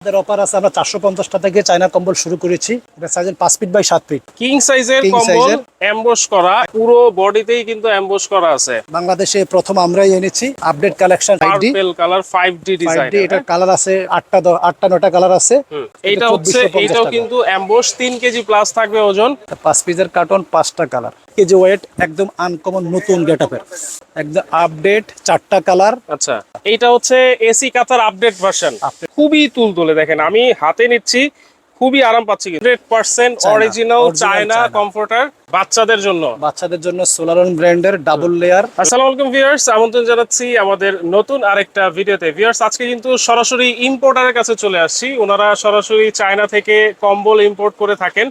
আমাদের অফার আছে আমরা চারশো পঞ্চাশটা থেকে চায়না কম্বল শুরু করেছি। এটা সাইজের পাঁচ ফিট বাই সাত ফিট কিং সাইজের কম্বল। করা পুরো বডিতেই কিন্তু এমবোস করা আছে। বাংলাদেশে প্রথম আমরাই এনেছি update collection five D purple colour 5D design এটার কালার আছে আটটা দ- আটটা নটা কালার আছে। এইটা হচ্ছে এটাও কিন্তু এমবোস 3 কেজি প্লাস থাকবে ওজন। পাঁচ পিসের কার্টন পাঁচটা কালার কেজি ওয়েট একদম আনকমন নতুন গেটআপের একদম আপডেট চারটা কালার আচ্ছা এইটা হচ্ছে এসি কাতার আপডেট ভার্সন। খুবই তুলতুলে। দেখেন আমি হাতে নিচ্ছি খুবই আরাম পাচ্ছি hundred percent original China comforter বাচ্চাদের জন্য। বাচ্চাদের জন্য সোলারন ব্র্যান্ডের ডাবল লেয়ার আসসালামু আলাইকুম ভিউয়ার্স আমন্ত্রণ জানাচ্ছি আমাদের নতুন আরেকটা ভিডিওতে। ভিউয়ার্স আজকে কিন্তু সরাসরি ইম্পোর্টারের কাছে চলে আসছি। ওনারা সরাসরি চায়না থেকে কম্বল ইম্পোর্ট করে থাকেন।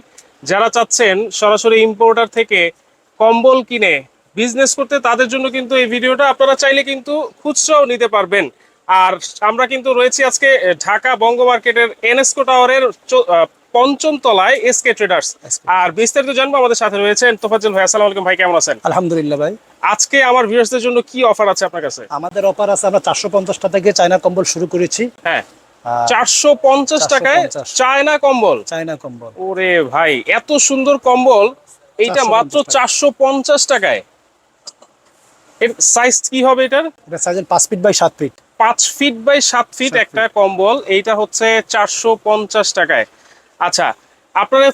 যারা চাচ্ছেন সরাসরি ইম্পোর্টার থেকে কম্বল কিনে বিজনেস করতে তাদের জন্য কিন্তু এই ভিডিওটা আপনারা চাইলে কিন্তু খুচরাও নিতে পারবেন। আর আমরা কিন্তু রয়েছি আজকে ঢাকা বঙ্গ মার্কেটের এনএসকো টাওয়ারের পঞ্চম তলায় এসকে ট্রেডার্স। আর বিস্তারিত জানব আমাদের সাথে রয়েছেন তোফাজ্জল ভাই আসসালামু আলাইকুম ভাই কেমন আছেন? আলহামদুলিল্লাহ ভাই। আজকে আমার ভিউয়ার্সদের জন্য কি অফার আছে আপনার কাছে? আমাদের অফার আছে আমরা চারশো পঞ্চাশ টাকা থেকে চায়না কম্বল শুরু করেছি। হ্যাঁ আহ, চারশো পঞ্চাশ টাকায় চায়না কম্বল। চায়না কম্বল। ওরে ভাই এত সুন্দর কম্বল এইটা মাত্র টাকা। চারশো পঞ্চাশ টাকায়। এর সাইজ কি হবে এটার? এটা সাইজের পাঁচ ফিট বাই সাত ফিট পাঁচ ফিট বাই সাত ফিট একটা কম্বল এইটা হচ্ছে চারশো পঞ্চাশ টাকায়। আচ্ছা আপনারা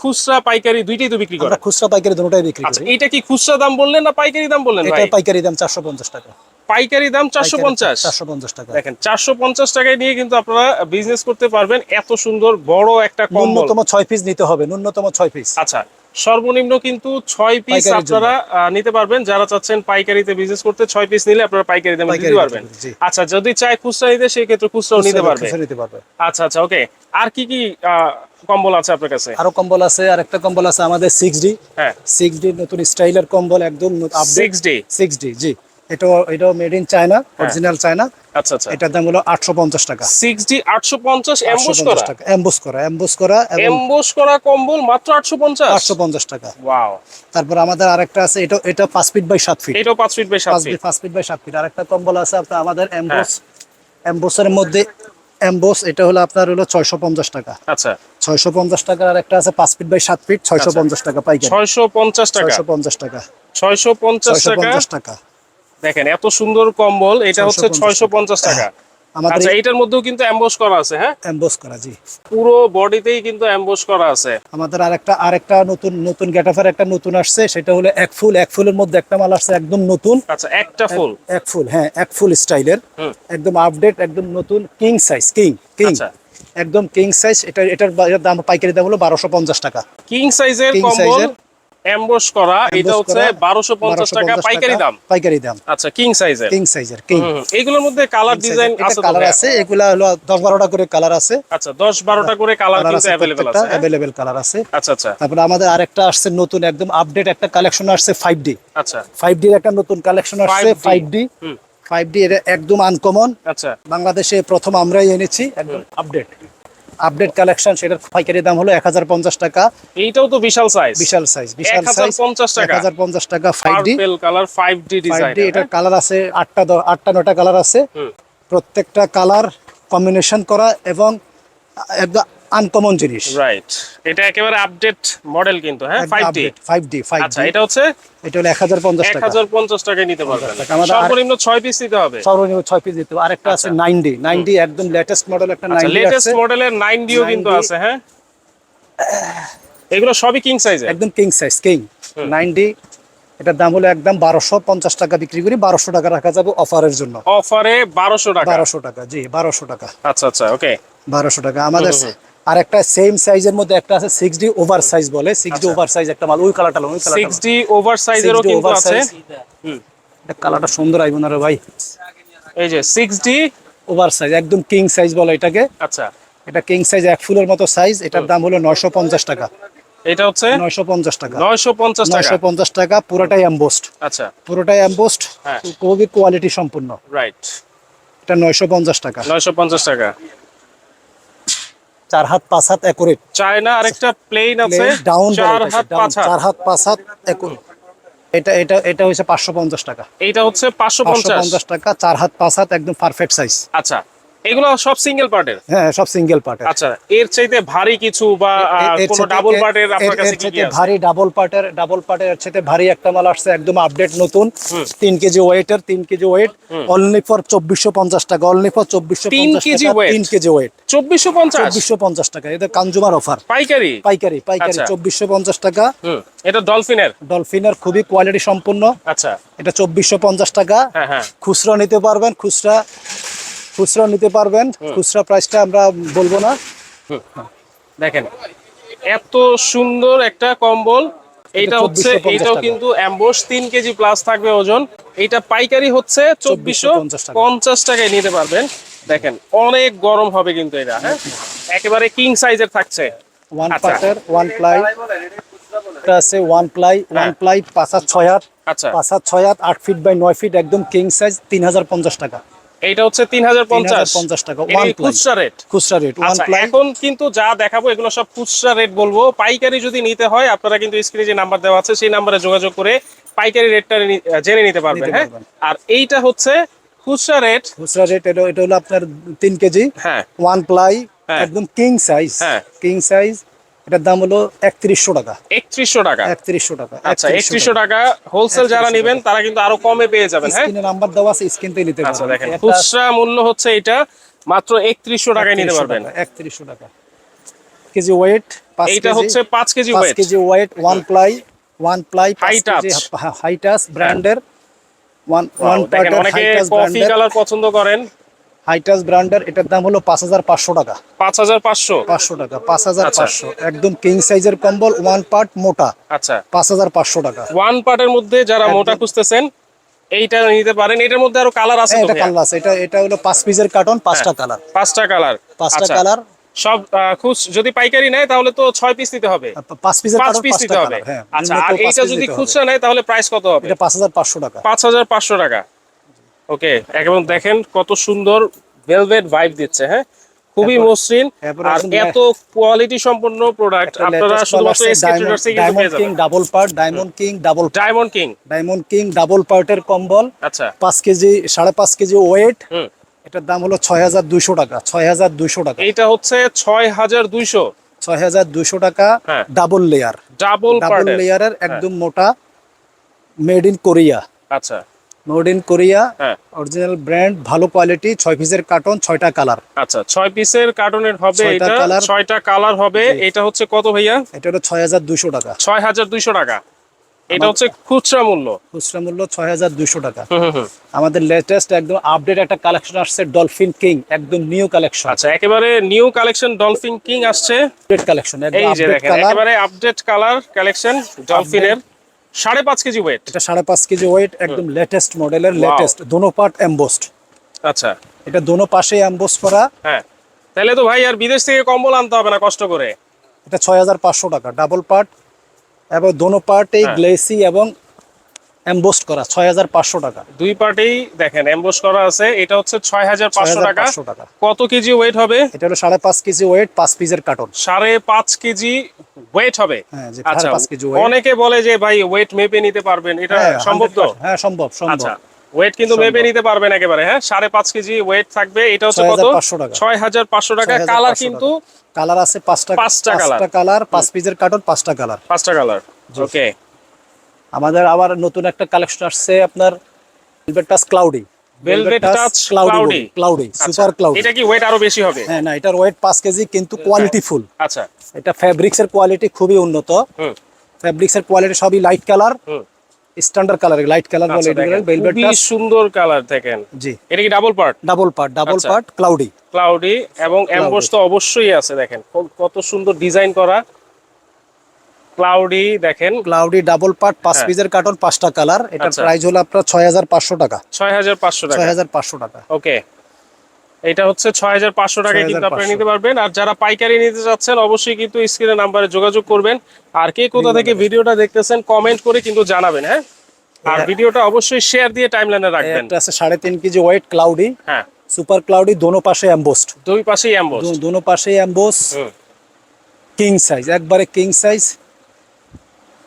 খুচরা পাইকারি দুইটাই তো বিক্রি করেন? খুচরা পাইকারি দুটোটাই বিক্রি আচ্ছা করি। এইটা কি খুচরা দাম বললেন না পাইকারি দাম বললেন এটা পাইকারি দাম চারশো পঞ্চাশ টাকা। পাইকারি দাম চারশো পঞ্চাশ? চারশো পঞ্চাশ টাকা। দেখেন চারশো পঞ্চাশ টাকায় নিয়ে কিন্তু আপনারা বিজনেস করতে পারবেন এত সুন্দর বড় একটা কম্বল। ন্যূনতম ছয় পিস নিতে হবে ন্যূনতম ছয় পিস আচ্ছা সর্বনিম্ন কিন্তু ছয় পিস আপনারা নিতে পারবেন। যারা চাচ্ছেন পাইকারিতে বিজনেস করতে ছয় পিস নিলে আপনারা পাইকারি দামে দিতে পারবেন। আচ্ছা যদি চায় খুচরা নিতে সেই ক্ষেত্রে খুচরাও নিতে পারবে। আচ্ছা আচ্ছা ওকে আর কি কি কম্বল আছে আপনার কাছে? আরও কম্বল আছে আর একটা কম্বল আছে আমাদের সিক্স ডি হ্যাঁ। সিক্স ডি নতুন স্টাইলের কম্বল একদম আপডেট জি। এটাও এটাও made in China original China আচ্ছা আচ্ছা। এটার দাম হলো আটশো পঞ্চাশ টাকা। সিক্স ডি আটশো পঞ্চাশ এমবোস করা? টাকা। এমবোস করা এমবোস করা এমবোস করা কম্বল মাত্র আটশো পঞ্চাশ? আটশো পঞ্চাশ টাকা। ওয়াও তারপর আমাদের আরেকটা আছে এটা এটা পাঁচ ফিট বাই সাত ফিট এটাও পাঁচ ফিট বাই সাত পাঁচ ফিট ফিট পাঁচ ফিট বাই সাত ফিট আরেকটা কম্বল আছে আপনার আমাদের এমবোস হ্যাঁ। এমবোসের মধ্যে এমবোস এটা হলো আপনার হলো ছয়শো পঞ্চাশ টাকা। আচ্ছা। ছয়শো পঞ্চাশ টাকার আর একটা আছে পাঁচ ফিট বাই সাত ফিট ছয়শো পঞ্চাশ টাকা পাইকারি। ছয়শো পঞ্চাশ টাকা। ছয়শো পঞ্চাশ টাকা। ছয়শো পঞ্চাশ ছয়শো টাকা পঞ্চাশ টাকা। দেখেন এত সুন্দর কম্বল এটা হচ্ছে ছয়শো পঞ্চাশ টাকা। আচ্ছা এটার মধ্যেও কিন্তু এমবোস করা আছে হ্যাঁ? এমবোস করা জি। পুরো বডিতেই কিন্তু এমবোস করা আছে। আমাদের আরেকটা আরেকটা নতুন নতুন গেটাফার একটা নতুন আসছে সেটা হলো এক ফুল। এক ফুলের মধ্যে একটা মাল আসছে একদম নতুন। আচ্ছা একটা ফুল? এক ফুল হ্যাঁ এক ফুল স্টাইলের। একদম আপডেট একদম নতুন কিং সাইজ কিং কিং। একদম কিং সাইজ এটা এটার দাম পাইকারি দাম হলো বারোশো পঞ্চাশ টাকা। কিং সাইজের কম্বল? size-এর এমবোস করা এটা হচ্ছে করা, বারোশো পঞ্চাশ টাকা পাইকারি দাম। পাইকারি দাম। আচ্ছা কিং সাইজের কিং সাইজের কিং এইগুলোর মধ্যে কালার ডিজাইন আছে কালার আছে এগুলা হলো দশ বারোটা করে কালার আছে। আচ্ছা দশ বারোটা করে কালার কিন্তু অ্যাভেলেবেল আছে হ্যাঁ? অ্যাভেলেবেল কালার আছে। আচ্ছা আচ্ছা। তারপরে আমাদের আরেকটা আসছে নতুন একদম আপডেট একটা কালেকশন আসছে ফাইভ ডি আচ্ছা। ফাইভ ডির একটা নতুন কালেকশন আসছে 5D five D five D এটা একদম আনকমন আচ্ছা। বাংলাদেশে প্রথম আমরাই এনেছি একদম আপডেট আপডেট কালেকশন সেটার পাইকারি দাম হলো এক হাজার পঞ্চাশ টাকা। এইটাও তো বিশাল সাইজ বিশাল সাইজ বিশাল সাইজ 1050 টাকা। এক হাজার পঞ্চাশ টাকা five D colour five D five design D এটার কালার আছে আটটা আটটা নটা কালার আছে। প্রত্যেকটা কালার কম্বিনেশন করা এবং একদম আনকমন জিনিস। রাইট এটা একেবারে আপডেট মডেল কিন্তু হ্যাঁ? Five D five D five আচ্ছা ডি এটা হচ্ছে এটা হলো এক হাজার পঞ্চাশ এক টাকা হাজার পঞ্চাশ টাকায় নিতে পারবেন। সর্বনিম্ন ছয় পিস নিতে হবে। সর্বনিম্ন ছয় পিস দিতে হবে। আরেকটা আছে আচ্ছা। নাইন ডি নাইন ডি একদম লেটেস্ট মডেল একটা আচ্ছা নাইন ডি লেটেস্ট মডেলের নাইন ডিও কিন্তু আছে হ্যাঁ? এগুলো সবই কিং সাইজের একদম king size king nine D এটার দাম হলো একদম বারোশো পঞ্চাশ টাকা বিক্রি করি। বারোশো টাকা রাখা যাবে অফারের জন্য। অফারে বারোশো টাকা? বারোশো টাকা জি বারোশো টাকা। আচ্ছা আচ্ছা ওকে বারোশো টাকা। আমাদের আর একটা সেম সাইজের মধ্যে একটা আছে সিক্স ডি ওভার সাইজ বলে সিক্স ডি ওভার সাইজ একটা মাল। ওই কালারটা ওই কালারটা ডি ওভার সাইজেরও কিন্তু আছে। হুম। কালারটা সুন্দর আইব না রে ভাই। এই যে সিক্স ডি ওভার সাইজ একদম কিং সাইজ বলে এটাকে। আচ্ছা। এটা কিং সাইজ এক ফুলের মতো সাইজ এটার দাম হলো নয়শো পঞ্চাশ টাকা। এটা হচ্ছে? নয়শো পঞ্চাশ টাকা। নয়শো পঞ্চাশ টাকা। নয়শো পঞ্চাশ টাকা পুরোটাই এমবোস্ট আচ্ছা। পুরোটাই এমবোস্ট হ্যাঁ। খুবই কোয়ালিটি সম্পূর্ণ। রাইট এটা নয়শো পঞ্চাশ টাকা। নয়শো পঞ্চাশ টাকা। চার হাত পাঁচ হাত একুরেট চায়না আরেকটা প্লেন আছে ডাউন চার হাত পাঁচ হাত। চার হাত পাঁচ হাত একুরেট এটা এটা এটা হচ্ছে পাঁচশো পঞ্চাশ টাকা। এটা হচ্ছে পাঁচশো পঞ্চাশ। টাকা চার হাত পাঁচ হাত একদম পারফেক্ট সাইজ আচ্ছা। এগুলো সব সিঙ্গেল পার্টের হ্যাঁ সব সিঙ্গেল পার্টের আচ্ছা এর চাইতে ভারী কিছু বা কোনো ডাবল পার্টের আপনার কাছে কি আছে? ভারী ডাবল পার্টের ডাবল পার্টের এর চাইতে ভারী একটা মাল আসছে একদম আপডেট নতুন। তিন কেজি ওয়েটের তিন কেজি ওয়েট অনলি ফর চব্বিশশো পঞ্চাশ টাকা অনলি ফর চব্বিশশো তিন কেজি weight? তিন কেজি ওয়েট চব্বিশশো পঞ্চাশ? চব্বিশশো পঞ্চাশ টাকা এটা কনজুমার অফার পাইকারি? পাইকারি পাইকারি আচ্ছা। চব্বিশশো পঞ্চাশ টাকা। এটা ডলফিনের ডলফিনের খুবই কোয়ালিটি সম্পূর্ণ। আচ্ছা। এটা চব্বিশশো পঞ্চাশ টাকা। হ্যাঁ হ্যাঁ। খুচরা নিতে পারবেন খুচরা খুচরা নিতে পারবেন। খুচরা প্রাইসটা আমরা বলব না। দেখেন এত সুন্দর একটা কম্বল। এইটা হচ্ছে 2450 এটাও টাকা। কিন্তু অ্যাম্বোস তিন কেজি প্লাস থাকবে ওজন। এটা পাইকারি হচ্ছে চব্বিশশো 2450 পঞ্চাশ টাকায় নিতে পারবেন। দেখেন অনেক গরম হবে কিন্তু এটা হ্যাঁ? একেবারে কিং সাইজের থাকছে। ওয়ান। পার্টের ওয়ান প্লাই এটা আছে ওয়ান প্লাই ওয়ান প্লাই পাঁচ হাত ছয় হাত। আচ্ছা। পাঁচ হাত ছয় হাত আট ফিট বাই নয় ফিট একদম কিং সাইজ তিন হাজার পঞ্চাশ টাকা। এইটা হচ্ছে তিন হাজার পঞ্চাশ 3050 টাকা, এটা। খুচরা রেট? খুচরা রেট ওয়ান আচ্ছা প্লাই এখন কিন্তু যা দেখাবো এগুলো সব খুচরা রেট বলব। পাইকারি যদি নিতে হয় আপনারা কিন্তু স্ক্রিনে যে নাম্বার দেওয়া আছে সেই নাম্বারে যোগাযোগ করে পাইকারি রেটটা জেনে নিতে পারবেন হ্যাঁ? আর এইটা হচ্ছে খুচরা রেট। খুচরা রেট এটা এটা হলো আপনার তিন কেজি। হ্যাঁ। ওয়ান প্লাই হ্যাঁ। একদম কিং সাইজ হ্যাঁ। কিং সাইজ এটার দাম হলো একত্রিশশো টাকা। একত্রিশশো টাকা। একত্রিশশো টাকা আচ্ছা একত্রিশশো টাকা। হোলসেল যারা নেবেন তারা কিন্তু আরও কমে পেয়ে যাবেন হ্যাঁ? নাম্বার দেওয়া আছে স্ক্রিন থেকে নিতে আচ্ছা পারবেন। দেখেন খুচরা মূল্য হচ্ছে এটা মাত্র একত্রিশশো টাকায় নিতে পারবেন। একত্রিশশো টাকা। কেজি ওয়েট এইটা হচ্ছে পাঁচ KG weight KG weight one ply one ply High touch। হাইটাস ব্র্যান্ডের ওয়ান ওয়ান অনেকে কফি কালার পছন্দ করেন হাইটাস ব্র্যান্ডের এটার দাম হলো পাঁচ হাজার পাঁচশো টাকা। পাঁচ হাজার পাঁচশো? পাঁচশো টাকা পাঁচ হাজার আচ্ছা। পাঁচশো একদম কিং সাইজের কম্বল ওয়ান পার্ট মোটা। আচ্ছা। পাঁচ হাজার পাঁচশো টাকা। ওয়ান পার্টের মধ্যে যারা মোটা খুঁজতেছেন এইটা নিতে পারেন। এটার মধ্যে আরও কালার আছে হ্যাঁ, এটা? কালার আছে। এটা এটা হলো পাঁচ পিসের কার্টন পাঁচটা কালার পাঁচটা কালার পাঁচটা কালার সব আহ, খুচ যদি পাইকারি নেয় তাহলে তো ছয় পিস নিতে হবে। পাঁচ পিসের পাঁচ পিস নিতে হবে। হ্যাঁ আচ্ছা আর এইটা যদি। খুচরা নেয় তাহলে প্রাইস কত হবে? এটা পাঁচ হাজার পাঁচশো টাকা। পাঁচ হাজার পাঁচশো টাকা। ওকে এবং দেখেন কত সুন্দর ভেলভেট ভাইব দিচ্ছে হ্যাঁ? খুবই মসৃণ আর এত কোয়ালিটি সম্পন্ন প্রোডাক্ট আপনারা শুধুমাত্র এসকে ট্রেডার্স থেকে কিন্তু পেয়ে যাবেন। Double part diamond king double diamond king diamond king double পার্টের কম্বল। আচ্ছা। পাঁচ কেজি সাড়ে পাঁচ কেজি ওয়েট এটার দাম হলো ছয় হাজার দুইশো টাকা ছয় হাজার দুইশো টাকা। এটা হচ্ছে ছয় হাজার দুইশো ছয় হাজার দুইশো টাকা। ডাবল লেয়ার ডাবল ডাবল লেয়ারের একদম মোটা মেড ইন কোরিয়া আচ্ছা। Made in Korea original brand ভালো কোয়ালিটি ছয় পিসের কার্টন ছয়টা কালার আচ্ছা ছয় পিসের কার্টনের হবে এটা। ছয়টা কালার হবে। এটা হচ্ছে কত ভাইয়া? এটা হলো ছয় হাজার দুইশো টাকা। ছয় হাজার দুইশো টাকা। এটা হচ্ছে খুচরা মূল্য। খুচরা মূল্য ছয় হাজার দুইশো টাকা। আমাদের লেটেস্ট একদম আপডেট একটা কালেকশন আসছে ডলফিন কিং একদম নিউ কালেকশন আচ্ছা একেবারে নিউ কালেকশন ডলফিন কিং আসছে। আপডেট কালেকশন একেবারে আপডেট কালার কালেকশন ডলফিনের সাড়ে পাঁচ কেজি ওয়েট এটা সাড়ে পাঁচ কেজি ওয়েট একদম লেটেস্ট মডেলের লেটেস্ট দোনো পার্ট অ্যাম্বোস্ট আচ্ছা। এটা দোনো পাশে এমবোস্ট করা। হ্যাঁ। তাহলে তো ভাই আর বিদেশ থেকে কম্বল আনতে হবে না কষ্ট করে। এটা ছয় হাজার পাঁচশো টাকা ডাবল পার্ট এবং দোনো পার্টেই হ্যাঁ। গ্লেসি এবং এমবোস্ট করা ছয় হাজার পাঁচশো টাকা। দুই পার্টেই দেখেন এমবোস করা আছে এটা হচ্ছে ছয় হাজার পাঁচশো টাকা। কত কেজি ওয়েট হবে? এটা হলো সাড়ে পাঁচ কেজি ওয়েট পাঁচ পিসের কার্টন সাড়ে পাঁচ কেজি ওয়েট হবে? হ্যাঁ, আচ্ছা। অনেকে বলে যে ভাই ওয়েট মেপে নিতে পারবেন এটা হ্যাঁ, সম্ভব তো? হ্যাঁ সম্ভব সম্ভব। আচ্ছা ওয়েট কিন্তু মেপে নিতে পারবেন একেবারে হ্যাঁ? সাড়ে পাঁচ কেজি ওয়েট থাকবে এটা হচ্ছে কত? 6500 টাকা। ছয় হাজার পাঁচশো টাকা। কালার কিন্তু কালার আছে পাঁচটা পাঁচটা colour। কালার পাঁচ পিসের কার্টন পাঁচটা কালার পাঁচটা কালার ওকে আমাদের আবার নতুন একটা কালেকশন আসছে আপনার velvet touch cloudy touch cloudy। Cloudy আচ্ছা, সুপার ক্লাউডি এটা কি ওয়েট আরও বেশি হবে? হ্যাঁ না এটার ওয়েট পাঁচ কেজি কিন্তু কোয়ালিটি ফুল আচ্ছা। এটা ফ্যাব্রিক্স এর কোয়ালিটি খুবই উন্নত। হুম। ফ্যাব্রিক্স এর কোয়ালিটি সবই লাইট কালার হুম। স্ট্যান্ডার্ড কালার লাইট কালার বলে আচ্ছা, দেখেন, ভেলভেট টাচ সুন্দর কালার দেখেন। জি। এটা কি double part double part double. Part cloudy cloudy এবং এমবোস তো অবশ্যই আছে দেখেন। কত সুন্দর ডিজাইন করা। ক্লাউডি দেখেন। ক্লাউডি ডাবল পার্ট পাঁচ হ্যাঁ। পিসের কার্টন পাঁচটা কালার এটার আচ্ছা। প্রাইস হলো আপনার ছয় হাজার পাঁচশো টাকা। ছয় হাজার পাঁচশো টাকা। ছয় হাজার পাঁচশো টাকা। ওকে। এটা হচ্ছে ছয় হাজার পাঁচশো টাকায় কিন্তু আপনারা নিতে পারবেন। আর যারা পাইকারি নিতে চাচ্ছেন অবশ্যই কিন্তু স্ক্রিনের নাম্বারে যোগাযোগ করবেন। আর কে কোথা থেকে ভিডিওটা দেখতেছেন কমেন্ট করে কিন্তু জানাবেন হ্যাঁ? আর হ্যাঁ। ভিডিওটা অবশ্যই শেয়ার দিয়ে টাইমলাইনে রাখবেন। এটা আছে সাড়ে তিন কেজি ওয়েট ক্লাউডি হ্যাঁ। সুপার ক্লাউডি দোনো পাশে এমবোস্ট দুই পাশেই এমবোস দোনো পাশে এমবোস হুম। কিং সাইজ একবারে কিং সাইজ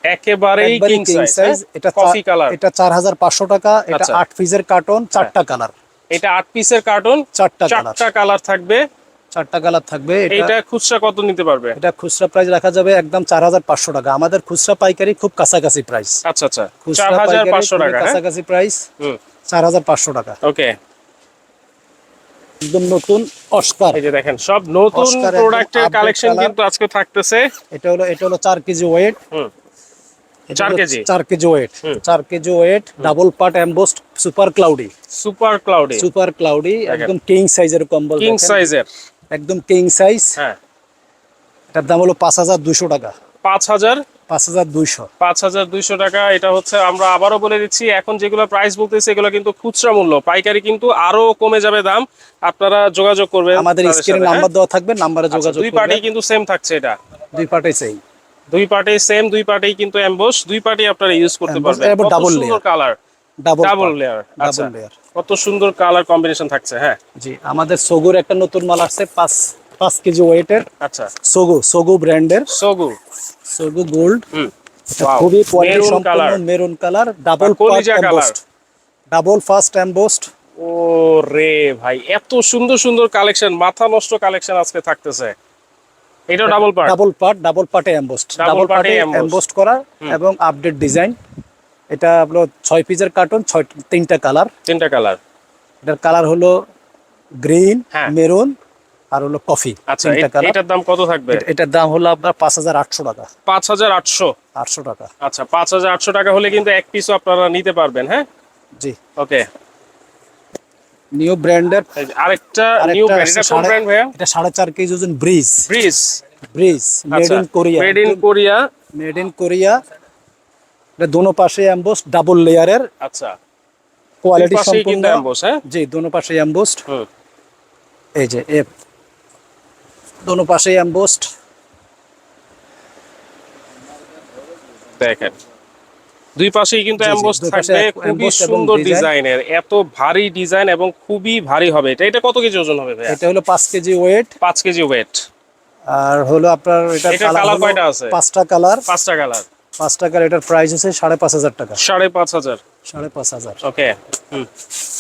একেবারেই একবারে কিং সাইজ সাইজ এটা কফি কালার এটা চার হাজার পাঁচশো টাকা এটা আচ্ছা। আট পিসের কার্টন চারটা কালার এটা আট পিসের কার্টুন চারটা কালার চারটা কালার থাকবে। চারটা কালার থাকবে এটা খুচরা কত নিতে পারবে? এটা খুচরা প্রাইস রাখা যাবে একদম চার হাজার পাঁচশো টাকা। আমাদের খুচরা পাইকারি খুব কাছাকাছি প্রাইস আচ্ছা আচ্ছা। চার খুচরা হাজার পাইকারি পাঁচশো খুবই টাকা হ্যাঁ? কাছাকাছি প্রাইস হুম। চার হাজার পাঁচশো টাকা। ওকে। একদম নতুন অস্কার। এই যে দেখেন সব নতুন প্রোডাক্টের কালেকশন কিন্তু আজকে থাকতেছে। এটা হলো এটা হলো চার কেজি ওয়েট হুম। চার কেজি? চার কেজি ওয়েট চার KG weight double part embossed super cloudy super cloudy super cloudy একদম কিং সাইজের কম্বল কিং সাইজের একদম কিং সাইজ হ্যাঁ। এটার দাম হলো পাঁচ হাজার দুশো টাকা। পাঁচ হাজার? পাঁচ হাজার দুইশো। পাঁচ হাজার দুইশো টাকা এটা হচ্ছে আমরা আবারও বলে দিচ্ছি এখন যেগুলো প্রাইস বলতেছি এগুলো কিন্তু খুচরা মূল্য। পাইকারি কিন্তু আরও কমে যাবে দাম। আপনারা যোগাযোগ করবেন আমাদের স্ক্রিনে নাম্বার হ্যাঁ? দেওয়া থাকবে নাম্বারে আচ্ছা, যোগাযোগ দুই পার্টি কিন্তু সেম থাকছে এটা। দুই পার্টে সেই দুই পার্টি সেম দুই পার্টি কিন্তু এমবস দুই পার্টি আপনারা ইউজ করতে পারবেন। সুন্দর layer। Colour double double layer double layer কত সুন্দর কালার কম্বিনেশন থাকছে হ্যাঁ। জি আমাদের সোগুর একটা নতুন মাল আসছে পাঁচ পাঁচ কেজি ওয়েটের আচ্ছা। সোগো সোগো ব্র্যান্ডের সগু সোগো গোল্ড হুম খুবই কোয়ালিটি মেরুন কালার সম্পন্ন মেরুন কালার ডাবল কলিজা colour। ডাবল ফার্স্ট এমবোস্ট ও রে ভাই এত সুন্দর সুন্দর কালেকশন মাথা নষ্ট কালেকশন আজকে থাকতেছে। এটা double part double part double পার্টে এমবোস্ট ডাবল পার্টে এমবোস্ট করা এবং আপডেট ডিজাইন এটা হলো ছয় পিসের কার্টুন ছয় তিনটা কালার তিনটা কালার এটার কালার হলো গ্রিন হ্যাঁ। মেরুন আর হলো কফি আচ্ছা তিনটা কালার এটার দাম কত থাকবে? এটার দাম হলো আপনার পাঁচ হাজার আটশো টাকা। পাঁচ হাজার আটশো? আটশো টাকা। আচ্ছা পাঁচ হাজার আটশো টাকা হলে কিন্তু এক পিসও আপনারা নিতে পারবেন হ্যাঁ? জি। ওকে নিউ ব্র্যান্ডের আরেকটা নিউ ব্র্যান্ড এটা কোন ব্র্যান্ড ভাইয়া? এটা সাড়ে চার কেজি ওজন bridge. Bridge. Bridge made in Korea made in Korea made in Korea এটা দোনো পাশে এমবোস্ট ডাবল লেয়ারের আচ্ছা। কোয়ালিটি সম্পূর্ণ। এমবোস হ্যাঁ? জি দোনো পাশে এমবোস্ট হুম। এই যে এ দোনো পাশে এমবোস্ট দেখেন। দুই পাশেই কিন্তু পাশে থাকবে। খুবই সুন্দর ডিজাইনের এত ভারী ডিজাইন এবং খুবই ভারী হবে। এটা এটা কত কেজি ওজন হবে ভাইয়া? এটা হলো পাঁচ KG weight KG KG wait আর হলো আপনার এটা colour কয়টা আছে? পাঁচটা কালার পাঁচটা কালার পাঁচটা কালার এটার প্রাইস হচ্ছে সাড়ে পাঁচ হাজার টাকা। সাড়ে পাঁচ হাজার। সাড়ে পাঁচ হাজার। ওকে হুম।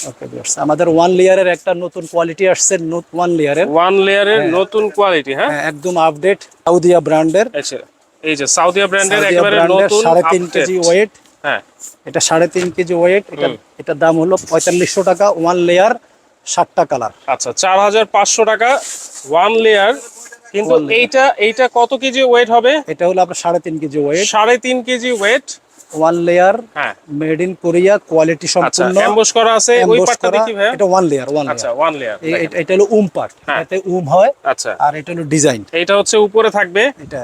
ওকে আমাদের ওয়ান লেয়ারের একটা নতুন কোয়ালিটি আসছে ওয়ান লেয়ারের ওয়ান লেয়ারের নতুন কোয়ালিটি হ্যাঁ? একদম আপডেট সাউদিয়া ব্র্যান্ডের আচ্ছা এই যে সাউদিয়া ব্র্যান্ডের একেবারে নতুন সাড়ে তিন update। কেজি ওয়েট হ্যাঁ। এটা সাড়ে তিন কেজি ওয়েট এটা এটার দাম হলো পঁয়তাল্লিশশো টাকা ওয়ান লেয়ার ষাটটা কালার আচ্ছা চার হাজার পাঁচশো টাকা ওয়ান লেয়ার কিন্তু এইটা এইটা কত কেজি ওয়েট হবে? এটা হলো আপনার সাড়ে তিন কেজি ওয়েট। সাড়ে তিন কেজি ওয়েট। ওয়ান লেয়ার হ্যাঁ। মেড ইন কোরিয়া কোয়ালিটি সম্পূর্ণ। এমবোস করা আছে ওই পার্টটা দেখি ভাই এটা ওয়ান লেয়ার ওয়ান আচ্ছা ওয়ান লেয়ার এটা হলো উম পার্ট হ্যাঁ। এটাতে উম হয় আচ্ছা। আর এটা হলো ডিজাইন এইটা হচ্ছে উপরে থাকবে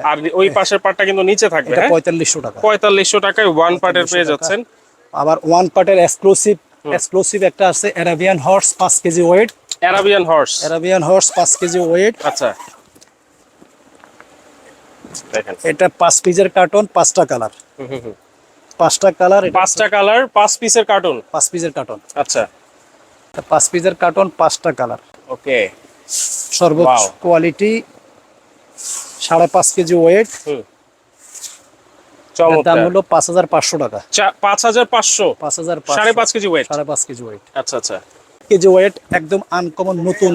আর ওই পাশের পার্টটা কিন্তু নিচে থাকবে এটা হ্যাঁ? পঁয়তাল্লিশশো টাকা। পঁয়তাল্লিশশো টাকায় ওয়ান পার্টের পেয়ে 4500 যাচ্ছেন। আবার ওয়ান পার্টের এক্সক্লুসিভ এক্সক্লুসিভ একটা আছে অ্যারাবিয়ান হর্স পাঁচ KG weight Arabian horse Arabian horse পাঁচ কেজি ওয়েট আচ্ছা। এটা পাঁচ পিসের কার্টন পাঁচটা কালার হুম, হুম, হুম। পাঁচটা কালার পাঁচটা কালার পাঁচ পিসের কার্টুন? পাঁচ পিসের কার্টন। আচ্ছা। পাঁচ পিসের কার্টন পাঁচটা কালার। ওকে। সর্বোচ্চ কোয়ালিটি সাড়ে পাঁচ কেজি ওয়েট দাম হলো পাঁচ হাজার পাঁচশো টাকা। পাঁচ হাজার পাঁচশো? পাঁচ হাজার সাড়ে পাঁচ কেজি ওয়েট সাড়ে পাঁচ কেজি ওয়েট আচ্ছা আচ্ছা। কেজি ওয়েট একদম আনকমন নতুন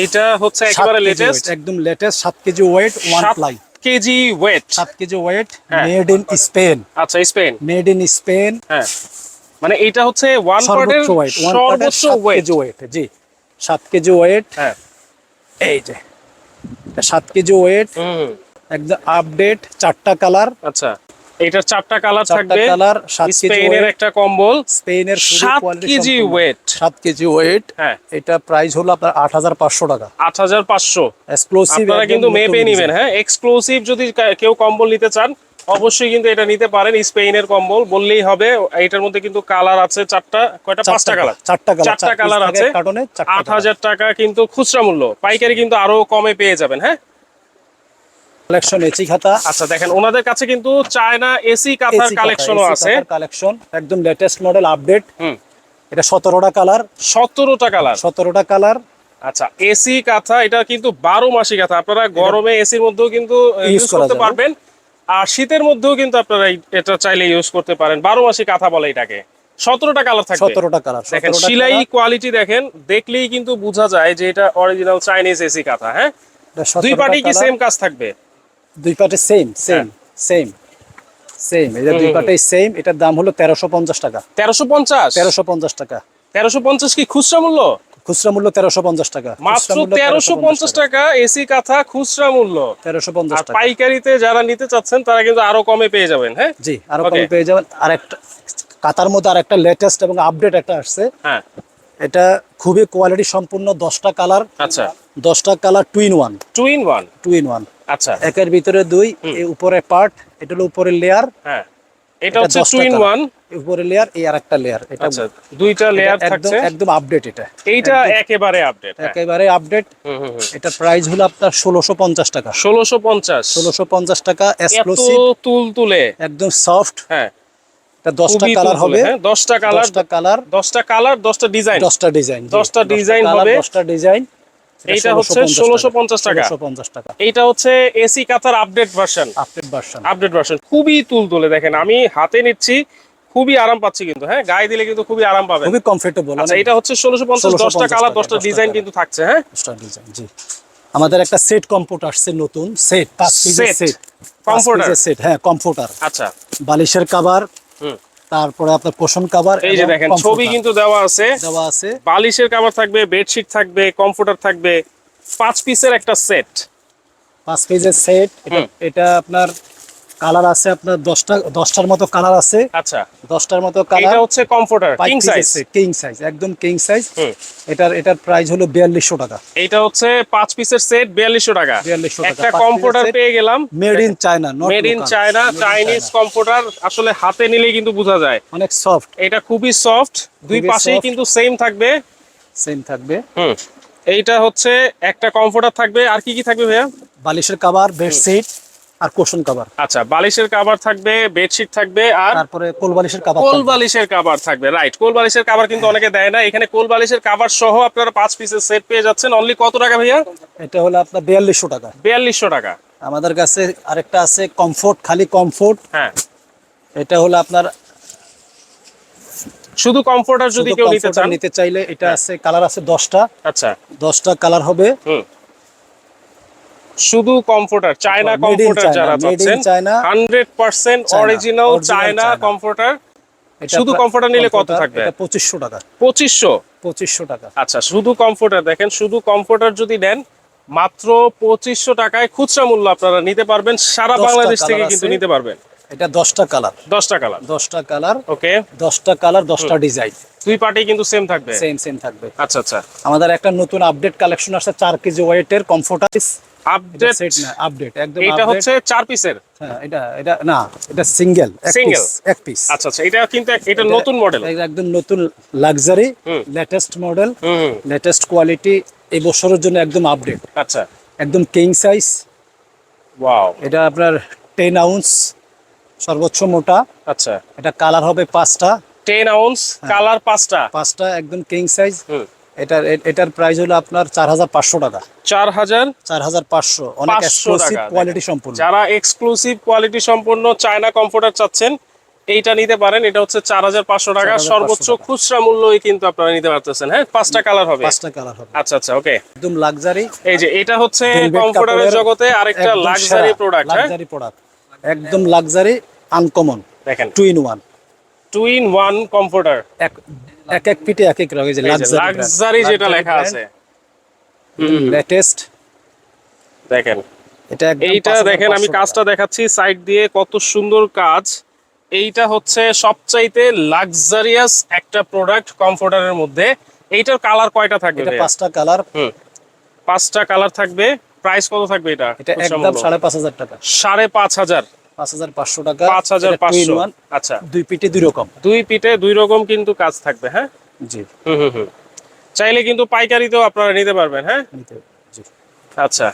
এইটা হচ্ছে একেবারে লেটেস্ট একদম লেটেস্ট সাত KG weight one ply KG weight. সাত কেজি ওয়েট হ্যাঁ। Made in Spain. আচ্ছা স্পেন। Made in Spain. হ্যাঁ। মানে এইটা হচ্ছে ওয়ান পার্টের সর্বোচ্চ ওয়েট ওয়েট। কেজি ওয়েট জি। সাত কেজি ওয়েট। হ্যাঁ। এই যে সাত কেজি ওয়েট। হুম। একদম আপডেট চারটা কালার আচ্ছা। এইটার চারটা কালার থাকবে। কালার স্পেনের একটা কম্বল। স্পেনের সাত কেজি ওয়েট সাত কেজি ওয়েট হ্যাঁ। এটা প্রাইস হলো আপনার আট হাজার পাঁচশো টাকা। আট হাজার পাঁচশো। এক্সক্লুসিভ আপনারা কিন্তু মেপে নিবেন হ্যাঁ? এক্সক্লুসিভ যদি কেউ কম্বল নিতে চান অবশ্যই কিন্তু এটা নিতে পারেন স্পেনের কম্বল। বললেই হবে এটার মধ্যে কিন্তু কালার আছে চারটা কয়টা? পাঁচটা কালার। চারটা কালার চারটা কালার আছে। আট হাজার টাকা কিন্তু খুচরা মূল্য। পাইকারি কিন্তু আরও কমে পেয়ে যাবেন হ্যাঁ? কালেকশন এসি খাতা। আচ্ছা দেখেন ওনাদের কাছে কিন্তু চায়না এসি কাঁথার কালেকশনও আছে। কালেকশন একদম লেটেস্ট মডেল আপডেট এটা সতেরোটা কালার সতেরোটা কালার সতেরোটা কালার আচ্ছা এসি কাঁথা এটা কিন্তু বারো মাসি কাঁথা। আপনারা গরমে এসির মধ্যেও কিন্তু ইউজ করতে পারবেন। আর শীতের মধ্যেও কিন্তু আপনারা এটা চাইলে ইউজ করতে পারেন। বারো মাসি কাঁথা বলে এটাকে। সতেরোটা কালার থাকবে। সতেরোটা কালার দেখেন সিলাই কোয়ালিটি দেখেন দেখলেই কিন্তু বোঝা যায় যে এটা অরিজিনাল চাইনিজ এসি কাঁথা হ্যাঁ? দুই পার্টি কি সেম কাজ থাকবে? দুই party same same same same এটা দুই পার্টি সেম এটার দাম হলো তেরোশো পঞ্চাশ টাকা। তেরোশো পঞ্চাশ? তেরোশো পঞ্চাশ টাকা। তেরোশো পঞ্চাশ কি খুচরা মূল্য? খুচরা মূল্য তেরোশো পঞ্চাশ টাকা। মাত্র তেরোশো পঞ্চাশ টাকা। এসি কাঁথা খুচরা মূল্য। তেরোশো পঞ্চাশ টাকা। পাইকারিতে যারা নিতে চাচ্ছেন তারা কিন্তু আরও কমে পেয়ে যাবেন হ্যাঁ? জি আরও কমে পেয়ে যাবেন। আর একটা কাতার মধ্যে আর একটা লেটেস্ট এবং আপডেট একটা আসছে। হ্যাঁ। এটা খুবই কোয়ালিটি সম্পূর্ণ দশটা কালার আচ্ছা। দশটা colour two in one two in one two in one আচ্ছা। একের ভিতরে দুই উপরে পার্ট এটা হলো উপরের লেয়ার হ্যাঁ। এটা হচ্ছে দশটা টু ইন colour। ওয়ান উপরে লেয়ার এই আর একটা লেয়ার এটা আচ্ছা দুইটা লেয়ার থাকছে। একদম আপডেট এটা। এইটা একেবারে আপডেট একেবারে আপডেট এটার প্রাইস হলো আপনার ষোলোশো পঞ্চাশ টাকা। ষোলোশো পঞ্চাশ। ষোলোশো পঞ্চাশ টাকা এত এক্সক্লুসিভ তুল তুলে একদম সফট হ্যাঁ। এটা দশটা কালার হবে। হ্যাঁ, দশটা কালার দশটা কালার দশটা কালার দশটা ডিজাইন দশটা ডিজাইন দশটা হবে। দশটা ডিজাইন এইটা হচ্ছে 1650 টাকা। ষোলোশো পঞ্চাশ টাকা। এইটা হচ্ছে AC Qatar update version update version update version খুবই তুল তুলে দেখেন। আমি হাতে নিচ্ছি খুবই আরাম পাচ্ছি কিন্তু হ্যাঁ গায়ে দিলে কিন্তু খুবই আরাম পাবে খুবই কমফোর্টেবল আচ্ছা এটা হচ্ছে ষোলোশো পঞ্চাশ দশটা কালার দশটা ডিজাইন কিন্তু থাকছে হ্যাঁ? দশটা ডিজাইন জি। আমাদের একটা সেট কম্পোর্ট আসছে নতুন। সেট পাঁচ পিসের সেট comforter। সেট হ্যাঁ কমফোর্টার আচ্ছা। বালিশের কাভার। তারপরে আপনার কোশন কভার এই যে দেখেন ছবি কিন্তু দেওয়া আছে। দেওয়া আছে। বালিশের কাবার থাকবে বেডশিট থাকবে কমফোর্টার থাকবে পাঁচ পিসের একটা সেট পাঁচ পিসের সেট এটা আপনার কালার আছে আপনার দশটা দশটার মতো কালার আছে। আচ্ছা। দশটার মতো এটা কালার হচ্ছে comforter king size king size একদম কিং সাইজ এটার এটার প্রাইস হলো বিয়াল্লিশশো টাকা। এটা হচ্ছে পাঁচ পিসের সেট বিয়াল্লিশশো টাকা। 4200 টাকা, একটা কমফোর্টার পেয়ে গেলাম। Made in China made in China Chinese comforter আসলে হাতে নিলেই কিন্তু বোঝা যায়। অনেক সফট এটা খুবই সফট দুই পাশেই কিন্তু সেম থাকবে। সেম থাকবে। হুম। এইটা হচ্ছে একটা কমফোর্টার থাকবে। আর কি কি থাকবে ভাইয়া? বালিশের কাভার বেডশিট আর কোশন কাভার আচ্ছা বালিশের কাভার থাকবে বেডশিট থাকবে আর তারপরে কোল বালিশের কাভার কোল বালিশের কাভার থাকবে রাইট কোল বালিশের কাভার কিন্তু অনেকে দেয় না। এখানে কোল বালিশের কাভার সহ আপনারা পাঁচ পিসের সেট পেয়ে যাচ্ছেন। অনলি কত টাকা ভাইয়া? এটা হলো আপনার বিয়াল্লিশশো টাকা। বিয়াল্লিশশো টাকা। আমাদের কাছে আরেকটা আছে কমফোর্ট খালি কমফোর্ট হ্যাঁ। এটা হলো আপনার শুধু কমফোর্টার যদি কেউ নিতে চান? হ্যাঁ। নিতে চাইলে এটা আছে কালার আছে দশটা। আচ্ছা। দশটা কালার হবে। হুম। শুধু কমফোর্টার চায়না কমফোর্টার যারা চাচ্ছেন hundred percent original China comforter. শুধু comforter নিলে কত থাকবে? পঁচিশশো টাকা। পঁচিশশো? পঁচিশশো টাকা। আচ্ছা শুধু কমফোর্টার দেখেন শুধু কমফোর্টার যদি নেন মাত্র পঁচিশশো টাকায় খুচরা মূল্য আপনারা নিতে পারবেন সারা বাংলাদেশ থেকে কিন্তু নিতে পারবেন। এটা দশটা কালার। দশটা কালার। দশটা কালার। ওকে। দশটা কালার দশটা ডিজাইন। দুই পার্টি কিন্তু সেম থাকবে। সেম সেম থাকবে। আচ্ছা আচ্ছা। আমাদের একটা নতুন আপডেট কালেকশন আসছে চার কেজি ওয়েটের কমফোর্টার আপডেট সেট না আপডেট একদম এটা হচ্ছে চার পিসের হ্যাঁ এটা এটা না এটা সিঙ্গেল Single? এক পিস আচ্ছা আচ্ছা এটা কিন্তু এটা নতুন মডেল একদম নতুন luxury. Latest model latest quality এই বছরের জন্য একদম আপডেট আচ্ছা। একদম কিং সাইজ ওয়াও এটা আপনার টেন আউন্স সর্বোচ্চ মোটা। আচ্ছা। এটা কালার হবে পাঁচটা। টেন আউন্স কালার পাঁচটা। পাঁচটা একদম কিং সাইজ এটার এটার প্রাইস হলো আপনার চার হাজার পাঁচশো টাকা। চার হাজার চার হাজার পাঁচশো অনেক এক্সক্লুসিভ কোয়ালিটি সম্পূর্ণ। যারা এক্সক্লুসিভ কোয়ালিটি সম্পন্ন চায়না কমফোর্টার চাচ্ছেন এইটা নিতে পারেন। এটা হচ্ছে চার হাজার পাঁচশো টাকা। সর্বোচ্চ খুচরা মূল্যই কিন্তু আপনারা নিতে পারতেছেন হ্যাঁ? পাঁচটা কালার হবে। পাঁচটা কালার হবে। আচ্ছা আচ্ছা ওকে একদম লাক্সারি এই যে এটা হচ্ছে কমফোর্টারের জগতে আরেকটা লাক্সারি প্রোডাক্ট হ্যাঁ? লাক্সারি প্রোডাক্ট একদম লাক্সারি আনকমন দেখেন। Two in one two in one comforter এক এক পিঠে এক এক রকম লাক্সারি যেটা লেখা আছে। লেটেস্ট দেখেন। এটা এইটা দেখেন আমি কাজটা দেখাচ্ছি সাইড দিয়ে কত সুন্দর কাজ। এইটা হচ্ছে সবচাইতে লাক্সারিয়াস একটা প্রোডাক্ট কমফোর্টারের মধ্যে। এইটার কালার কয়টা থাকবে এটা পাঁচটা কালার হুম। পাঁচটা কালার থাকবে। প্রাইস কত থাকবে এটা? এটা একদম মূল্য? সাড়ে পাঁচ হাজার টাকা। সাড়ে পাঁচ হাজার। পাঁচ হাজার পাঁচ হাজার পাঁচশো টাকা। পাঁচ হাজার এটা two in পাঁচশো। one, আচ্ছা। দুই পিঠে দুই রকম। দুই পিঠে দুই রকম কিন্তু কাজ থাকবে হ্যাঁ? জি। হুম হুম হুম। চাইলে কিন্তু পাইকারিতেও আপনারা নিতে পারবেন হ্যাঁ? নিতে জি। আচ্ছা।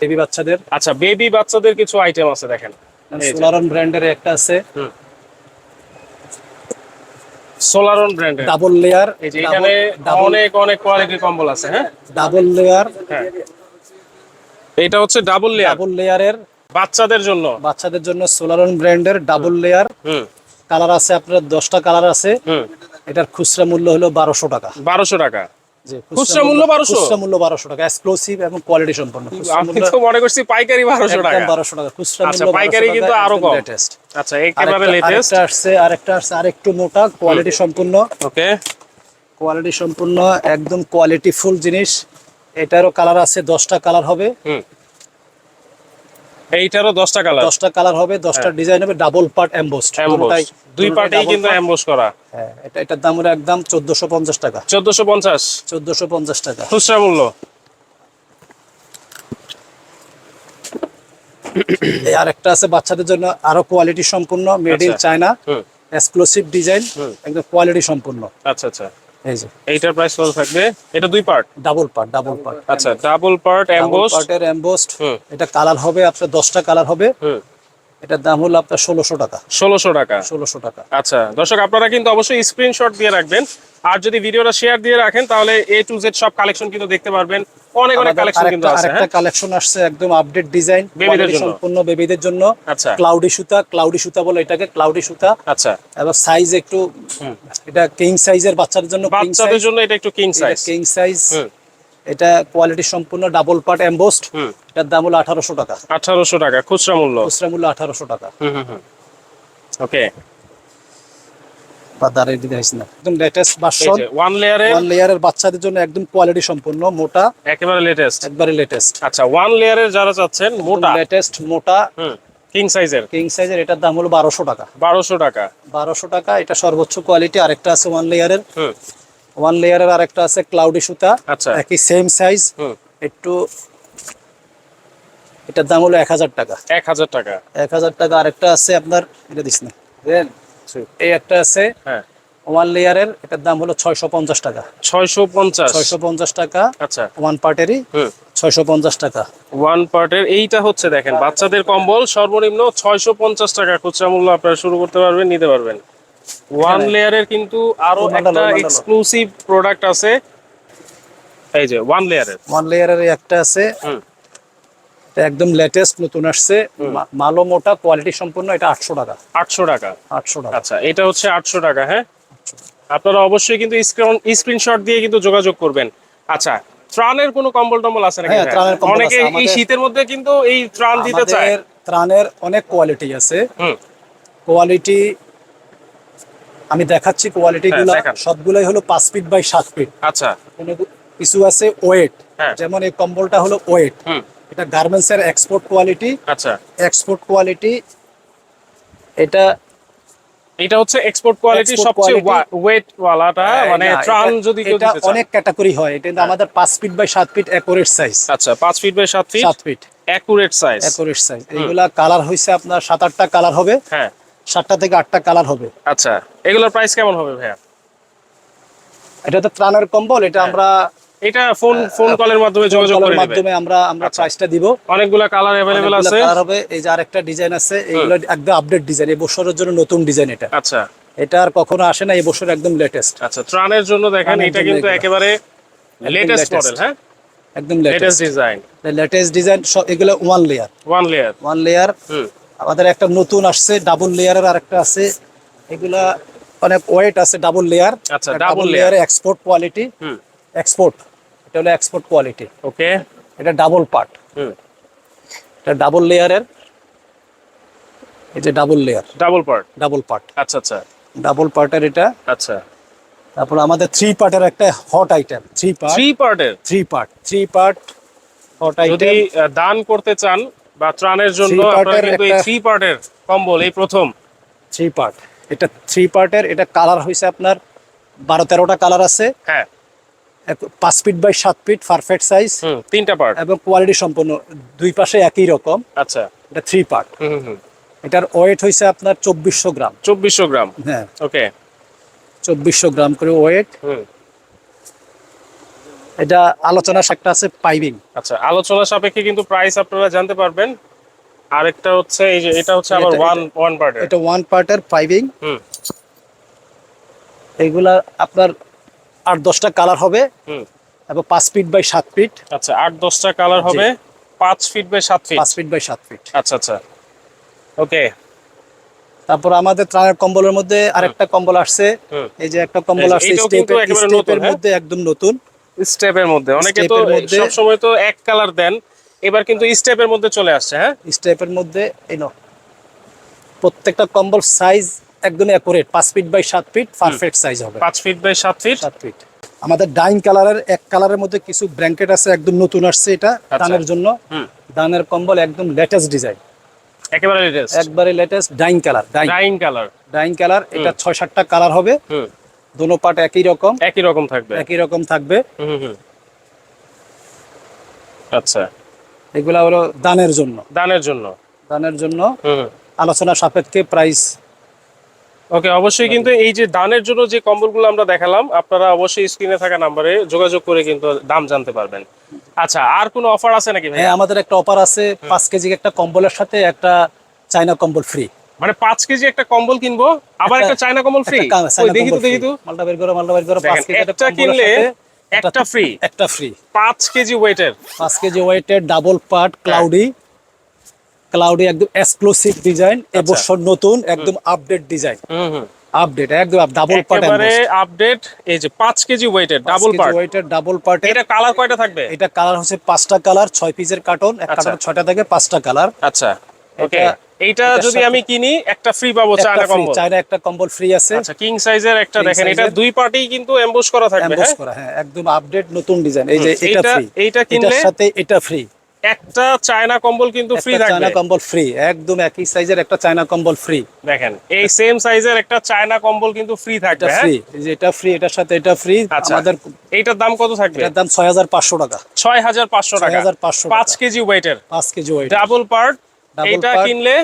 বেবি বাচ্চাদের। আচ্ছা বেবি বাচ্চাদের কিছু আইটেম আছে দেখেন। সোলারন ব্র্যান্ডের একটা আছে। সোলারন ব্র্যান্ডের ডাবল লেয়ার এই যে এখানে অনেক অনেক কোয়ালিটির কম্বল আছে হ্যাঁ? ডাবল লেয়ার হ্যাঁ। এটা হচ্ছে ডাবল লেয়ার ডাবল লেয়ারের বাচ্চাদের জন্য? বাচ্চাদের জন্য সোলারন ব্র্যান্ডের ডাবল লেয়ার। কালার আছে আপনার দশটা কালার আছে। এটার খুচরা মূল্য হলো বারোশো টাকা। বারোশো টাকা? খুচরা মূল্য 1200? খুচরা মূল্য বারোশো টাকা। এবং কোয়ালিটি সম্পন্ন। আমি তো মনে করছি পাইকারি বারোশো টাকা। একদম বারোশো টাকা। খুচরা আচ্ছা, মূল্য পাইকারি কিন্তু আরও কম। latest। আচ্ছা একেবারে আরেকটা- লেটেস্ট আসছে আরেকটা আসছে আরেকটু মোটা কোয়ালিটি সম্পূর্ণ ওকে কোয়ালিটি সম্পূর্ণ একদম কোয়ালিটি ফুল জিনিস। এটারও কালার আছে দশটা কালার হবে। এইটারও দশটা কালার। দশটা কালার হবে দশটা ডিজাইন হবে ডাবল পার্ট এমবোস্ট দুই পার্টেই কিন্তু অ্যাম্বোস করা। হ্যাঁ এটা এটার দাম হলো একদম চোদ্দশো পঞ্চাশ টাকা। চোদ্দশো পঞ্চাশ। চোদ্দশো পঞ্চাশ টাকা। খুচরা মূল্য। এই আরেকটা আছে বাচ্চাদের জন্য আরও কোয়ালিটি সম্পূর্ণ made in. China exclusive design একদম কোয়ালিটি সম্পূর্ণ। আচ্ছা আচ্ছা। এই যে। এইটার প্রাইস কত থাকবে? এটা দুই part double part double part আচ্ছা ডাবল পার্ট অ্যাম্বোস পার্টের এমবোস্ট এটা কালার হবে আপনার দশটা কালার হবে। হুম। এটার দাম হলো আপনার ষোলোশো টাকা। ষোলোশো টাকা। ষোলোশো টাকা। আচ্ছা দর্শক আপনারা কিন্তু অবশ্যই স্ক্রিনশট দিয়ে রাখবেন। আর যদি ভিডিওটা শেয়ার দিয়ে রাখেন তাহলে এ টু জেড সব কালেকশন কিন্তু দেখতে পারবেন। অনেক অনেক কালেকশন কিন্তু আছে আরেকটা হ্যাঁ কালেকশন আসছে একদম আপডেট ডিজাইন বেবিদের জন্য। সম্পূর্ণ বেবিদের জন্য। আচ্ছা। ক্লাউডি সুতা ক্লাউডি সুতা বলে এটাকে ক্লাউডি সুতা। আচ্ছা। এবার সাইজ একটু এটা কিং সাইজের বাচ্চাদের জন্য বাচ্চাদের জন্য এটা একটু কিং সাইজ কিং সাইজ এটা কোয়ালিটি সম্পূর্ণ ডাবল পার্ট এমবোস্ট এটার দাম হলো আঠারোশো টাকা। আঠারোশো টাকা খুচরা মূল্য। খুচরা মূল্য আঠারোশো টাকা। হুম হুম হুম। ওকে। একদম লেটেস্ট ভার্সন ওয়ান লেয়ারে ওয়ান লেয়ারের বাচ্চাদের জন্য একদম কোয়ালিটি সম্পূর্ণ মোটা। একেবারে লেটেস্ট একবারে লেটেস্ট আচ্ছা ওয়ান লেয়ারের যারা চাচ্ছেন মোটা। লেটেস্ট মোটা। হুম কিং সাইজের কিং সাইজের এটার দাম হলো বারোশো টাকা। বারোশো টাকা। বারোশো টাকা এটা সর্বোচ্চ কোয়ালিটি আরেকটা আছে ওয়ান লেয়ারের ওয়ান লেয়ারের আরেকটা আছে ক্লাউডি সুতা আচ্ছা। একই সেম সাইজ একটু এটার দাম হলো এক হাজার টাকা। এক হাজার টাকা। এক হাজার টাকা আরেকটা আছে আপনার এটা দিস না। এই একটা আছে হ্যাঁ। ওয়ান লেয়ারের এটার দাম হলো ছয়শো পঞ্চাশ টাকা। ছয়শো পঞ্চাশ। ছয়শো পঞ্চাশ টাকা আচ্ছা। ওয়ান পার্টেরই হুম। ছয়শো পঞ্চাশ টাকা। ওয়ান পার্টের এইটা হচ্ছে দেখেন বাচ্চাদের কম্বল সর্বনিম্ন ছয়শো পঞ্চাশ টাকা খুচরা মূল্য আপনারা শুরু করতে পারবেন নিতে পারবেন। ওয়ান লেয়ারের কিন্তু আরও একটা এক্সক্লুসিভ প্রোডাক্ট আছে। এই যে ওয়ান লেয়ারের ওয়ান লেয়ারের একটা আছে। একদম লেটেস্ট নতুন আসছে। মালো মোটা কোয়ালিটি সম্পূর্ণ এটা আটশো টাকা। আটশো টাকা। আটশো টাকা। আচ্ছা এটা হচ্ছে আটশো টাকা হ্যাঁ? আপনারা অবশ্যই কিন্তু স্ক্রিন স্ক্রিনশট দিয়ে কিন্তু যোগাযোগ করবেন। আচ্ছা ত্রাণের কোনো কম্বল টম্বল আছে নাকি হ্যাঁ? অনেকে এই শীতের মধ্যে কিন্তু এই ত্রাণ দিতে চায়। ত্রাণের অনেক কোয়ালিটি আছে। কোয়ালিটি আমি দেখাচ্ছি কোয়ালিটি গুলা। হ্যাঁ। সবগুলাই হলো পাঁচ ফিট বাই সাত ফিট আচ্ছা। কিছু আছে ওয়েট হ্যাঁ। যেমন এই কম্বলটা হলো ওয়েট এটা গার্মেন্টস এর এক্সপোর্ট কোয়ালিটি আচ্ছা। এক্সপোর্ট কোয়ালিটি এটা এটা হচ্ছে এক্সপোর্ট কোয়ালিটি সবচেয়ে ওয়েট ওয়ালাটা মানে না, যদি কেউ এটা অনেক ক্যাটাগরি হয়। এটা কিন্তু আমাদের পাঁচ ফিট বাই সাত ফিট অ্যাকোরেট সাইজ আচ্ছা পাঁচ ফিট বাই সাত ফিট সাত feet accurate size accurate size এগুলা কালার হয়েছে আপনার সাত আটটা কালার হবে। হ্যাঁ। সাতটা থেকে আটটা কালার হবে। আচ্ছা এগুলোর প্রাইস কেমন হবে ভাইয়া? এটা তো ত্রাণের কম্বল এটা হ্যাঁ। আমরা এটা ফোন ফোন কলের মাধ্যমে যোগাযোগ করে মাধ্যমে আমরা আমরা আচ্ছা। প্রাইসটা দিব। অনেকগুলা কালার অ্যাভেলেবেল আছে। কালার হবে এই যে আরেকটা ডিজাইন আছে এগুলো একদম আপডেট ডিজাইন এই বছরের জন্য নতুন ডিজাইন এটা। আচ্ছা। এটা আর কখনো আসে না এই বছর একদম লেটেস্ট আচ্ছা ত্রাণের জন্য দেখেন এটা কিন্তু একেবারে লেটেস্ট মডেল হ্যাঁ? একদম লেটেস্ট ডিজাইন লেটেস্ট ডিজাইন এগুলো one layer one layer one layer হুম। আমাদের একটা নতুন আসছে ডাবল লেয়ারের আর একটা আছে। এগুলা অনেক ওয়েট আছে ডাবল লেয়ার আচ্ছা, ডাবল। লেয়ারে এক্সপোর্ট কোয়ালিটি হুম। এক্সপোর্ট এটা হলো এক্সপোর্ট কোয়ালিটি ওকে এটা ডাবল পার্ট হুম। এটা ডাবল লেয়ারের এই যে double layer double part double part আচ্ছা আচ্ছা। ডাবল পার্টের এটা। আচ্ছা। তারপর আমাদের থ্রি পার্টের একটা hot item three part three পার্টের three part three part hot item আহ, দান করতে চান বা ত্রাণের জন্য আপনারা কিন্তু এই থ্রি পার্টের কম্বল এই প্রথম। থ্রি পার্ট এটা থ্রি পার্টের এটা কালার হয়েছে আপনার বারো তেরোটা কালার আছে। হ্যাঁ। পাঁচ ফিট বাই সাত ফিট পারফেক্ট সাইজ তিনটা পার্ট এবং কোয়ালিটি সম্পন্ন দুই পাশে একই রকম। আচ্ছা। এটা থ্রি পার্ট এটার ওয়েট হয়েছে আপনার চব্বিশশো গ্রাম। চব্বিশশো গ্রাম। হ্যাঁ। ওকে চব্বিশশো গ্রাম করে ওয়েট হুম। এটা আলোচনা একটা আছে পাইবিং। আচ্ছা আলোচনা সাপেক্ষে কিন্তু প্রাইস আপনারা জানতে পারবেন। আরেকটা হচ্ছে এই যে এটা হচ্ছে আবার ওয়ান ওয়ান পার্টের এটা ওয়ান পার্টের পাইবিং। হুম। এইগুলা আপনার আট দশটা কালার হবে। হুম। এবং পাঁচ ফিট বাই সাত ফিট আচ্ছা আট দশটা কালার হবে। পাঁচ ফিট বাই সাত ফিট পাঁচ ফিট বাই সাত ফিট আচ্ছা আচ্ছা। ওকে তারপর আমাদের ত্রাণের কম্বলের মধ্যে আরেকটা কম্বল আসছে। এই যে একটা কম্বল আসছে স্টেপের হ্যাঁ? মধ্যে একদম নতুন। স্টেপের মধ্যে। অনেকে তো সব সময় তো এক কালার দেন এবার কিন্তু স্টেপের মধ্যে চলে আসছে হ্যাঁ? স্টেপের মধ্যে এই নাও। প্রত্যেকটা কম্বল সাইজ একদম অ্যাকুরেট পাঁচ ফিট বাই সাত ফিট পারফেক্ট সাইজ হবে। পাঁচ ফিট বাই সাত ফিট সাত ফিট আমাদের ডাইন কালারের এক কালারের মধ্যে কিছু ব্র্যাঙ্কেট আছে একদম নতুন আসছে এটা দানের জন্য। দানের কম্বল একদম লেটেস্ট ডিজাইন একেবারে লেটেস্ট একবারে লেটেস্ট ডাইন কালার ডাইন। কালার। ডাইন কালার এটা ছয় সাতটা কালার হবে। দোনো পার্ট একই রকম? একই রকম থাকবে। একই রকম থাকবে। আচ্ছা। এগুলা হলো দানের জন্য। দানের জন্য। দানের জন্য আলোচনা সাপেক্ষে প্রাইস ওকে অবশ্যই কিন্তু এই যে দানের জন্য যে কম্বলগুলো আমরা দেখালাম আপনারা অবশ্যই স্ক্রিনে থাকা নাম্বারে যোগাযোগ করে কিন্তু দাম জানতে পারবেন। আচ্ছা আর কোনো অফার আছে নাকি ভাই হ্যাঁ আমাদের একটা অফার আছে পাঁচ কেজি একটা কম্বলের সাথে একটা চাইনা কম্বল ফ্রি মানে পাঁচ কেজি একটা কম্বল কিনবো আবার একটা চায়না কম্বল ফ্রি দেখি তো দেখি তো। মালটা বের করো মালটা বের করো পাঁচ কেজি একটা কিনলে একটা ফ্রি একটা ফ্রি পাঁচ কেজি ওয়েটের পাঁচ কেজি ওয়েটের ডাবল পার্ট। ক্লাউডি ক্লাউডি একদম এক্সক্লুসিভ ডিজাইন আচ্ছা। এবছর নতুন একদম আপডেট ডিজাইন হুম হুম। আপডেট একদম ডাবল পার্ট একেবারে আপডেট এই যে পাঁচ কেজি ওয়েটের ডাবল পার্ট ওয়েটের ডাবল পার্ট এটা কালার কয়টা থাকবে? এটা কালার হচ্ছে পাঁচটা কালার ছয় পিসের কার্টন এক। কার্টন ছয়টা থেকে পাঁচটা কালার আচ্ছা। ওকে এইটা যদি আমি কিনি একটা ফ্রি পাবো চায়না কম্বল। চাইনা একটা কম্বল ফ্রি আছে। আচ্ছা কিং সাইজের একটা দেখেন এটা দুই পার্টেই কিন্তু এমবোস করা থাকবে হ্যাঁ? করা হ্যাঁ একদম আপডেট নতুন ডিজাইন এই যে এটা ফ্রি এইটা কিনলে সাথে এটা ফ্রি একটা চায়না কম্বল কিন্তু ফ্রি থাকবে। চায়না কম্বল ফ্রি একদম একই সাইজের একটা চায়না কম্বল ফ্রি দেখেন এই সেম সাইজের একটা চায়না কম্বল কিন্তু ফ্রি থাকবে হ্যাঁ? ফ্রি এই যে এটা ফ্রি এটার সাথে এটা ফ্রি আচ্ছা আমাদের এইটার দাম কত থাকবে? এটার দাম ছয় হাজার পাঁচশো টাকা। ছয় হাজার পাঁচশো টাকা। 6,500 পাঁচ টাকা। কেজি ওয়েটের পাঁচ কেজি ওয়েট ডাবল পার্ট এটা কিনলে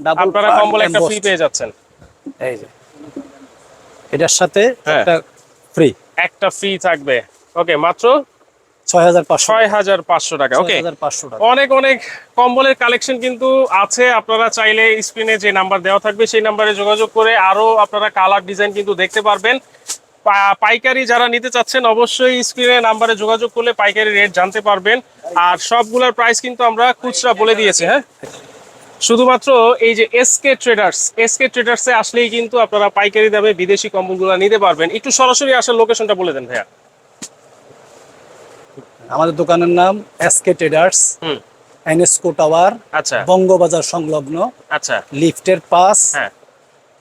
আপনারা কম্বল একটা ফ্রি পেয়ে যাচ্ছেন। এই যে। এটার সাথে হ্যাঁ। একটা ফ্রি একটা ফ্রি থাকবে। ওকে মাত্র টাকা। ওকে অনেক অনেক কম্বলের কালেকশন কিন্তু আছে। আপনারা চাইলে স্ক্রিনে যে নাম্বার দেওয়া থাকবে সেই নাম্বারে যোগাযোগ করে আরও আপনারা কালার ডিজাইন কিন্তু দেখতে পারবেন। পাইকারি যারা নিতে চাচ্ছেন অবশ্যই স্ক্রিনে নাম্বারে যোগাযোগ করলে পাইকারি রেট জানতে পারবেন। আর সবগুলোর প্রাইস কিন্তু আমরা খুচরা বলে দিয়েছি হ্যাঁ? শুধুমাত্র এই যে এসকে ট্রেডার্স এসকে ট্রেডার্সে আসলেই কিন্তু আপনারা পাইকারি দামে বিদেশি কম্বলগুলো নিতে পারবেন। একটু সরাসরি আসার লোকেশনটা বলে দেন ভাইয়া। আমাদের দোকানের নাম এসকে ট্রেডার্স হুম। এনএসকো টাওয়ার আচ্ছা। বঙ্গবাজার সংলগ্ন আচ্ছা। লিফটের পাস হ্যাঁ।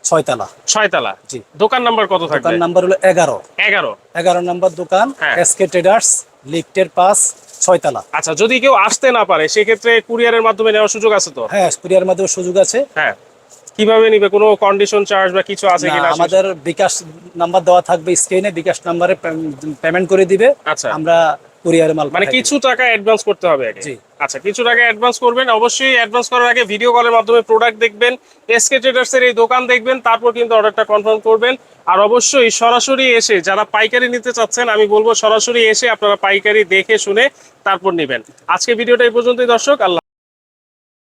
ছয়তলা। ছয়তলা। জি। দোকান নাম্বার কত দোকান থাকবে? নাম্বার হলো এগারো। এগারো। এগারো নাম্বার দোকান। এসকে ট্রেডার্স লিফটের পাস ছয়তলা। আচ্ছা যদি কেউ আসতে না পারে সেক্ষেত্রে কুরিয়ারের মাধ্যমে নেওয়ার সুযোগ আছে তো? হ্যাঁ কুরিয়ার মাধ্যমে সুযোগ আছে। হ্যাঁ। কীভাবে নিবে? কোনো কন্ডিশন চার্জ বা কিছু আছে কিনা? আমাদের বিকাশ নাম্বার দেওয়া থাকবে স্ক্রিনে বিকাশ নাম্বারে পেমেন্ট করে দিবে। আচ্ছা। আমরা কুরিয়ারে মাল মানে কিছু টাকা অ্যাডভান্স করতে হবে আগে। আচ্ছা কিছু টাকা অ্যাডভান্স করবেন অবশ্যই অ্যাডভান্স করার আগে ভিডিও কলের মাধ্যমে প্রোডাক্ট দেখবেন এসকে ট্রেডার্স এর এই দোকান দেখবেন তারপর কিন্তু অর্ডারটা কনফার্ম করবেন। আর অবশ্যই সরাসরি এসে যারা পাইকারি নিতে চাচ্ছেন আমি বলব সরাসরি এসে আপনারা পাইকারি দেখে শুনে তারপর নেবেন। আজকে ভিডিওটা এই পর্যন্তই দর্শক আল্লাহ